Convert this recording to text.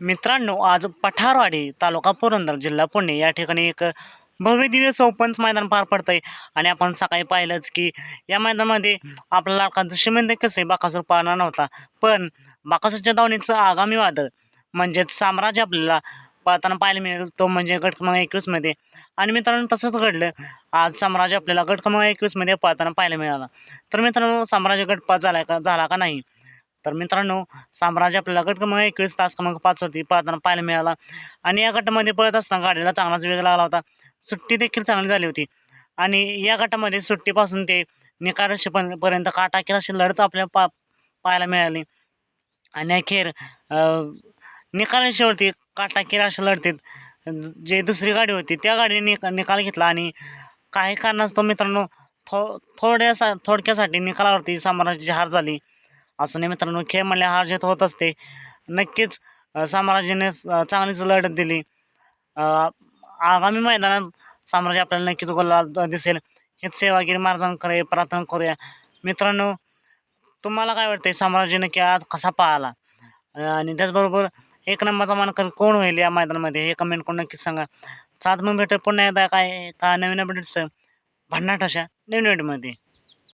मित्रांनो आज पठारवाडी तालुका पुरंदर जिल्हा पुणे या ठिकाणी एक भव्य दिव्य ओपन्स मैदान पार पडतंय. आणि आपण सकाळी पाहिलंच की या मैदानामध्ये आपला लाडका दुष्यमंत कसे बाकासूर पाहणार नव्हता. पण बाकासूरच्या धावणीचं आगामी वादळ म्हणजेच साम्राज्य आपल्याला पाहताना पाहायला मिळेल तो म्हणजे गट क्रमांक एकवीसमध्ये आणि मित्रांनो तसंच घडलं. आज साम्राज्य आपल्याला गट क्रमांक एकवीसमध्ये पाहताना पाहायला मिळाला. तर मित्रांनो साम्राज्य गट पास झाला का झाला का नाही? तर मित्रांनो साम्राज्य आपल्याला गट क्रमांक एकवीस तास क्रमांक पाचवरती पळताना पाहायला मिळाला. आणि या गटामध्ये पळत असताना गाडीला चांगलाच वेग लागला होता. सुट्टी देखील चांगली झाली होती. आणि या गटामध्ये सुट्टीपासून ते निकाराशी पर्यंत काटाकीर अशी लढत आपल्याला पा पाहायला मिळाली. आणि अखेर निकालशीवरती काटाकीर अशा लढतीत जे दुसरी गाडी होती त्या गाडीने निका निकाल घेतला. आणि काही कारणास्तव मित्रांनो थो थोड्यासा थोडक्यासाठी निकालावरती साम्राज्याची हार झाली. असं नाही मित्रांनो खेळ म्हणल्या हार जीत होत असते. नक्कीच साम्राज्याने चांगलीच लढत दिली. आगामी मैदानात साम्राज्य आपल्याला नक्कीच गोला दिसेल. हेच सेवागिरी महाराजांकडे प्रार्थना करूया. मित्रांनो तुम्हाला काय वाटते साम्राज्य नक्की आज कसा पाहला आणि त्याचबरोबर एक नंबरचा मानकर कोण होईल या मैदानामध्ये हे कमेंट करून नक्कीच सांगा. सात मग भेटत पुन्हा एकदा काय का नवीन अपडेट्स भन्नाट अशा नवीन अपडेटमध्ये